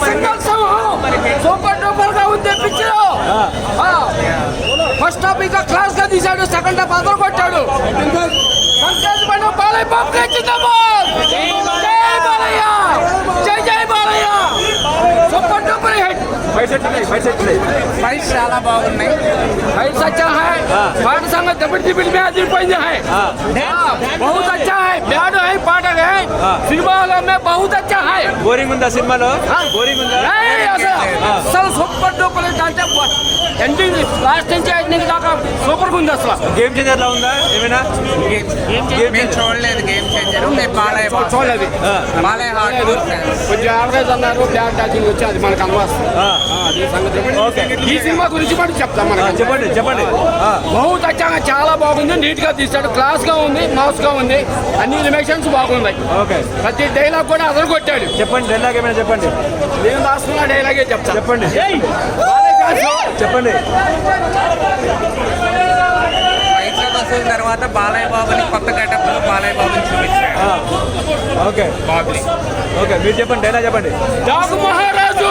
Single super డూపర్గా ఉంది picture first half ఇంకా క్లాస్గా తీశాడు సెకండ్ హాఫ్ అదర్ కొట్టాడు పైన బాలయ్య బాబు జిందాబాద్ జై బాలయ్య జై జై బాలయ్య సూపర్ డూపర్ హిట్ బాగున్నాయి. ఫైట్స్ అచ్చా హై పాట సంగ దబడి దిబిడి మే అదిరిపోయింది హై బహుత్ అచ్చా హై బ్యాడ్ హై పాటలు హై సినిమాలో మే బహుత్ అచ్చా హై బోరింగ్ ఉందా సినిమాలో? బోరింగ్ ఉందా? అసలు సూపర్ డూపర్ లాస్ట్ దాకా సూపర్ ఉంది అసలు. గేమ్ చేంజర్ లా ఉందా? ఏమైనా? చూడలేదు. గేమ్ చేంజర్ కొంచెం అన్నారు. అది మనకు అనవాస్తుంది ఈ సినిమా గురించి కూడా చెప్తాం ఆ, మనకి చెప్పండి చెప్పండి. బహుత్ అచ్చగా చాలా బాగుంది నీట్గా తీశాడు. క్లాస్గా ఉంది మౌస్గా ఉంది. అన్ని రిమేషన్స్ బాగున్నాయి. ఓకే. ప్రతి డైలాగ్ కూడా అదరు కొట్టాడు. చెప్పండి డైలాగ్ ఏమైనా చెప్పండి? నేను రాసుకున్న డైలాగే చెప్తాను. చెప్పండి. చెప్పండి. తర్వాత బాలయ్య బాబుని కొత్త గెటప్లో బాలయ్య బాబుని చూపించాడు. ఆ, ఓకే. ఓకే మీరు చెప్పండి డైలాగ్ చెప్పండి. మహారాజు!